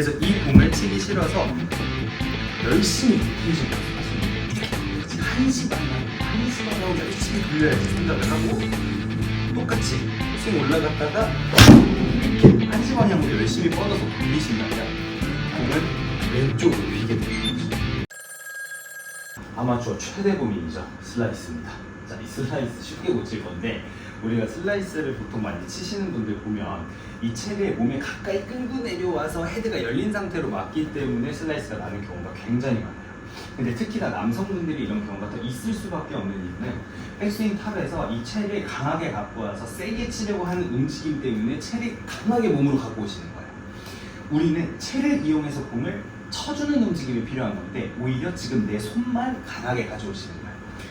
그래서 이 공을 치기 싫어서 열심히 연습하시는 거예요. 한시 방향, 한시 방향 열심히 돌려야지 생각을 하고 똑같이 스윙 올라갔다가 이렇게 한시 방향으로 열심히 뻗어서 돌리신다면 공은 왼쪽으로 휘게 되는 거죠. 아마추어 최대 고민이죠. 슬라이스입니다. 자, 이 슬라이스 쉽게 고칠 건데 우리가 슬라이스를 보통 많이 치시는 분들 보면 이 채를 몸에 가까이 끌고 내려와서 헤드가 열린 상태로 맞기 때문에 슬라이스가 나는 경우가 굉장히 많아요. 근데 특히나 남성분들이 이런 경우가 더 있을 수밖에 없는 이유는 백스윙 탑에서 이 채를 강하게 갖고 와서 세게 치려고 하는 움직임 때문에 채를 강하게 몸으로 갖고 오시는 거예요. 우리는 채를 이용해서 공을 쳐주는 움직임이 필요한 건데 오히려 지금 내 손만 강하게 가져오시는 거예요.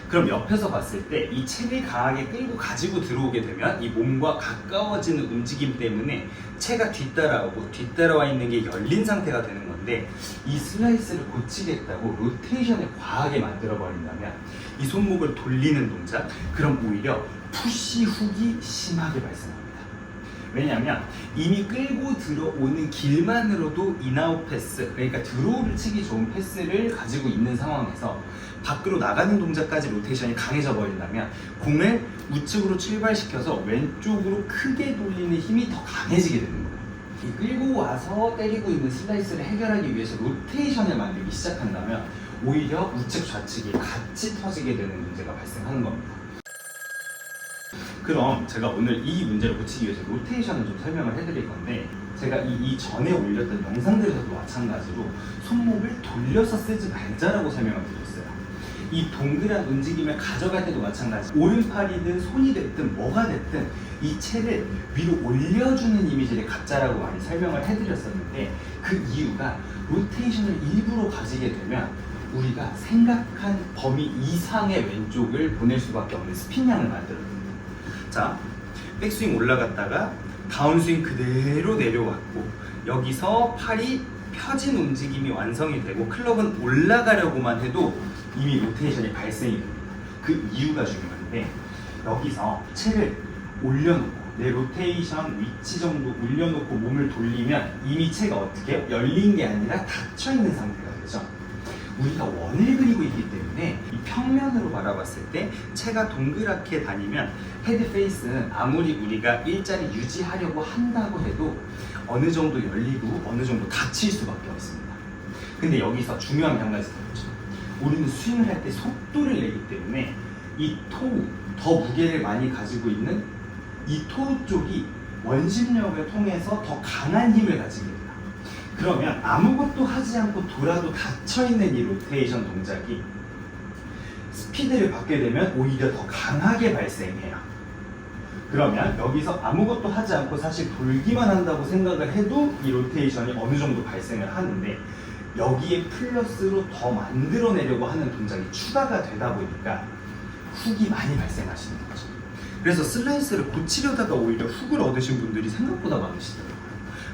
그럼 옆에서 봤을 때이 채를 강하게 끌고 가지고 들어오게 되면 이 몸과 가까워지는 움직임 때문에 채가 뒤따라오고 뒤따라와 있는 게 열린 상태가 되는 건데 이 슬라이스를 고치겠다고 로테이션을 과하게 만들어 버린다면 이 손목을 돌리는 동작 그럼 오히려 푸시 훅이 심하게 발생합니다. 왜냐하면 이미 끌고 들어오는 길만으로도 인아웃 패스 그러니까 드로우를 치기 좋은 패스를 가지고 있는 상황에서 밖으로 나가는 동작까지 로테이션이 강해져 버린다면 공을 우측으로 출발시켜서 왼쪽으로 크게 돌리는 힘이 더 강해지게 되는 거예요. 이 끌고 와서 때리고 있는 슬라이스를 해결하기 위해서 로테이션을 만들기 시작한다면 오히려 우측 좌측이 같이 터지게 되는 문제가 발생하는 겁니다. 그럼 제가 오늘 이 문제를 고치기 위해서 로테이션을 좀 설명을 해드릴 건데 제가 이, 이 전에 올렸던 영상들에서도 마찬가지로 손목을 돌려서 쓰지 말자라고 설명을 드렸어요. 이 동그란 움직임을 가져갈 때도 마찬가지 오른팔이든 손이 됐든 뭐가 됐든 이 채를 위로 올려주는 이미지를 갖자라고 많이 설명을 해드렸었는데 그 이유가 로테이션을 일부러 가지게 되면 우리가 생각한 범위 이상의 왼쪽을 보낼 수밖에 없는 스핀량을 만들어줍니다. 자, 백스윙 올라갔다가 다운스윙 그대로 내려왔고 여기서 팔이 펴진 움직임이 완성이 되고 클럽은 올라가려고만 해도 이미 로테이션이 발생이 됩니다. 그 이유가 중요한데 여기서 채를 올려놓고 내 로테이션 위치 정도 올려놓고 몸을 돌리면 이미 채가 어떻게 해요? 열린 게 아니라 닫혀 있는 상태가 되죠. 우리가 원을 그리고 있기 때문에 이 평면으로 바라봤을 때 채가 동그랗게 다니면 헤드 페이스는 아무리 우리가 일자리 유지하려고 한다고 해도 어느 정도 열리고 어느 정도 닫힐 수밖에 없습니다. 근데 여기서 중요한 게한 가지 더 있죠. 우리는 스윙을 할 때 속도를 내기 때문에 이 토우, 더 무게를 많이 가지고 있는 이 토우 쪽이 원심력을 통해서 더 강한 힘을 가지게 됩니다. 그러면 아무것도 하지 않고 돌아도 닫혀있는 이 로테이션 동작이 스피드를 받게 되면 오히려 더 강하게 발생해요. 그러면 여기서 아무것도 하지 않고 사실 돌기만 한다고 생각을 해도 이 로테이션이 어느 정도 발생을 하는데 여기에 플러스로 더 만들어내려고 하는 동작이 추가가 되다 보니까 훅이 많이 발생하시는 거죠. 그래서 슬라이스를 고치려다가 오히려 훅을 얻으신 분들이 생각보다 많으시더라고요.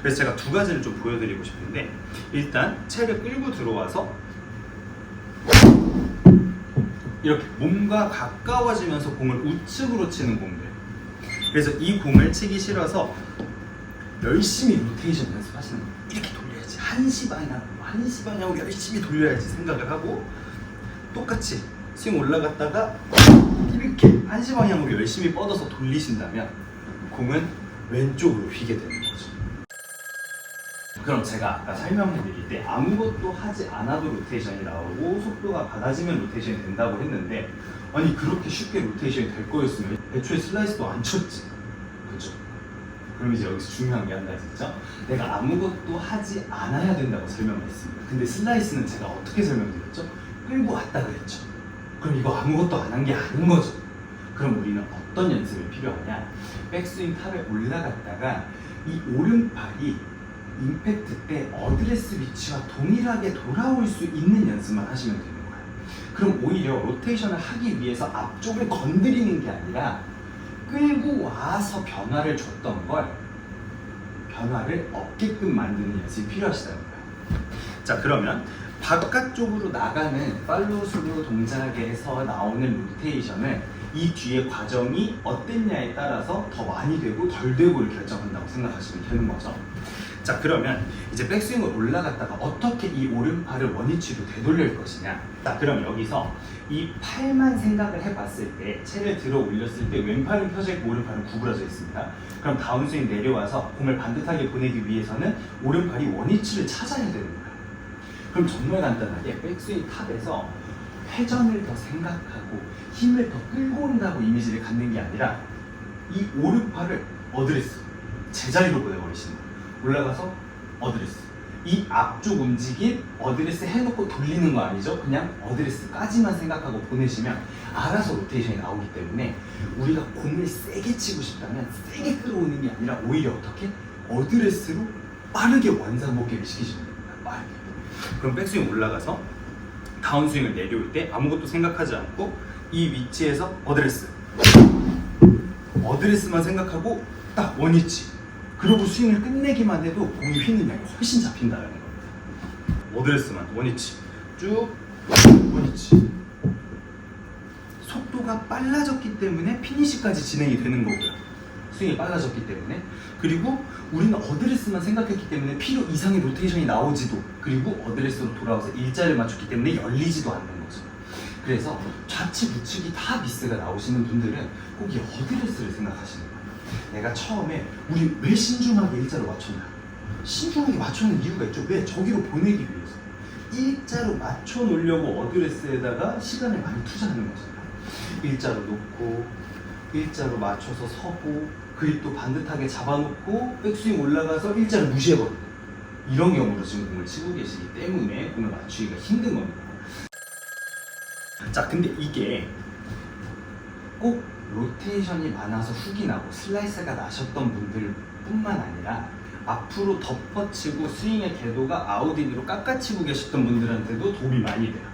그래서 제가 두 가지를 좀 보여드리고 싶은데 일단 채를 끌고 들어와서 이렇게 몸과 가까워지면서 공을 우측으로 치는 공들. 그래서 이 공을 치기 싫어서 열심히 로테이션 연습하시는 거예요. 이렇게 돌려야지. 한시 방향, 한시 방향으로 열심히 돌려야지 생각을 하고 똑같이 스윙 올라갔다가 이렇게 한시 방향으로 열심히 뻗어서 돌리신다면 공은 왼쪽으로 휘게 거죠. 그럼 제가 아까 설명해 드릴 때 아무것도 하지 않아도 로테이션이 나오고 속도가 받아지면 로테이션이 된다고 했는데 아니 그렇게 쉽게 로테이션이 될 거였으면 애초에 슬라이스도 안 쳤지 그죠? 그럼 이제 여기서 중요한 게한 가지 있죠? 내가 아무것도 하지 않아야 된다고 설명을 했습니다 근데 슬라이스는 제가 어떻게 설명드렸죠? 끌고 왔다 그랬죠 그럼 이거 아무것도 안 한 게 아닌 거죠 그럼 우리는 어떤 연습이 필요하냐 백스윙 탑에 올라갔다가 이 오른팔이 임팩트 때 어드레스 위치와 동일하게 돌아올 수 있는 연습만 하시면 되는 거예요. 그럼 오히려 로테이션을 하기 위해서 앞쪽을 건드리는 게 아니라 끌고 와서 변화를 줬던 걸 변화를 없게끔 만드는 연습이 필요하시다는 거예요. 자 그러면 바깥쪽으로 나가는 팔로우 스루 동작에서 나오는 로테이션을 이 뒤에 과정이 어땠냐에 따라서 더 많이 되고 덜 되고를 결정한다고 생각하시면 되는 거죠. 자 그러면 이제 백스윙을 올라갔다가 어떻게 이 오른팔을 원위치로 되돌릴 것이냐? 자 그럼 여기서 이 팔만 생각을 해봤을 때 채를 들어 올렸을 때 왼팔은 펴져 있고 오른팔은 구부러져 있습니다. 그럼 다운스윙 내려와서 공을 반듯하게 보내기 위해서는 오른팔이 원위치를 찾아야 되는 거예요. 그럼 정말 간단하게 백스윙 탑에서 회전을 더 생각하고 힘을 더 끌고 온다고 이미지를 갖는 게 아니라 이 오른팔을 어드레스 제자리로 보내버리시는 거예요 올라가서 어드레스. 이 앞쪽 움직임 어드레스 해놓고 돌리는 거 아니죠? 그냥 어드레스까지만 생각하고 보내시면 알아서 로테이션이 나오기 때문에 우리가 공을 세게 치고 싶다면 세게 끌어오는 게 아니라 오히려 어떻게? 어드레스로 빠르게 원상 복귀를 시키시면 됩니다. 빠르게. 그럼 백스윙 올라가서 다운스윙을 내려올 때 아무것도 생각하지 않고 이 위치에서 어드레스. 어드레스만 생각하고 딱 원위치 그리고 스윙을 끝내기만 해도 공이 휘는 양이 훨씬 잡힌다는 겁니다. 어드레스만 원위치. 쭉 원위치. 속도가 빨라졌기 때문에 피니시까지 진행이 되는 거고요. 스윙이 빨라졌기 때문에. 그리고 우리는 어드레스만 생각했기 때문에 필요 이상의 로테이션이 나오지도 그리고 어드레스로 돌아와서 일자를 맞췄기 때문에 열리지도 않는 거죠. 그래서 좌측 우측이 다 미스가 나오시는 분들은 꼭 이 어드레스를 생각하시는 거예요 내가 처음에 우리 왜 신중하게 일자로 맞췄나 신중하게 맞추는 이유가 있죠. 왜? 저기로 보내기 위해서. 일자로 맞춰 놓으려고 어드레스에다가 시간을 많이 투자하는 거잖아요 일자로 놓고 일자로 맞춰서 서고 그립도 반듯하게 잡아놓고 백스윙 올라가서 일자를 무시해버리고 이런 경우로 지금 공을 치고 계시기 때문에 공을 맞추기가 힘든 겁니다. 자 근데 이게 꼭 로테이션이 많아서 훅이 나고 슬라이스가 나셨던 분들 뿐만 아니라 앞으로 덮어치고 스윙의 궤도가 아웃인으로 깎아치고 계셨던 분들한테도 도움이 많이 돼요.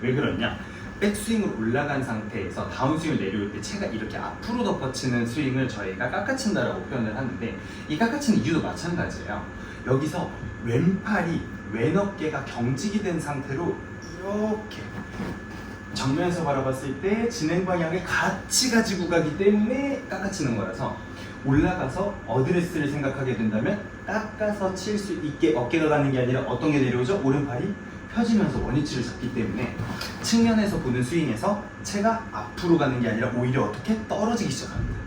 왜 그러냐? 백스윙으로 올라간 상태에서 다운스윙을 내려올 때 채가 이렇게 앞으로 덮어치는 스윙을 저희가 깎아친다라고 표현을 하는데 이 깎아치는 이유도 마찬가지예요. 여기서 왼팔이 왼 어깨가 경직이 된 상태로 이렇게 정면에서 바라봤을 때 진행 방향을 같이 가지고 가기 때문에 깎아치는 거라서 올라가서 어드레스를 생각하게 된다면 깎아서 칠 수 있게 어깨가 가는 게 아니라 어떤 게 내려오죠? 오른팔이 펴지면서 원위치를 잡기 때문에 측면에서 보는 스윙에서 채가 앞으로 가는 게 아니라 오히려 어떻게 떨어지기 시작합니다.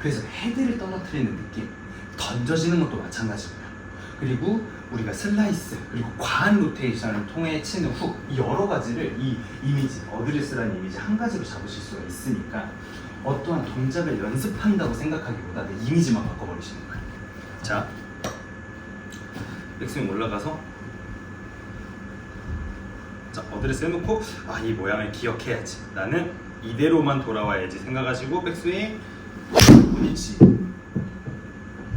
그래서 헤드를 떨어뜨리는 느낌, 던져지는 것도 마찬가지고요. 그리고 우리가 슬라이스 그리고 과한 로테이션을 통해 치는 훅이 여러 가지를 이 이미지 어드레스라는 이미지 한 가지로 잡으실 수가 있으니까 어떠한 동작을 연습한다고 생각하기보다 내 이미지만 바꿔버리시는 거예요. 자, 백스윙 올라가서 자 어드레스 해놓고 아 이 모양을 기억해야지. 나는 이대로만 돌아와야지 생각하시고 백스윙. 원위치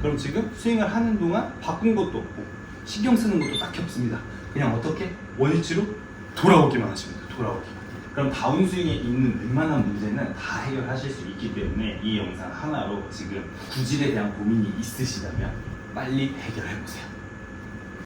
그럼 지금 스윙을 하는 동안 바꾼 것도 없고 신경 쓰는 것도 딱히 없습니다. 그냥 어떻게? 원위치로 돌아오기만 하십니다. 돌아오기만 그럼 다운스윙에 있는 웬만한 문제는 다 해결하실 수 있기 때문에 이 영상 하나로 지금 구질에 대한 고민이 있으시다면 빨리 해결해 보세요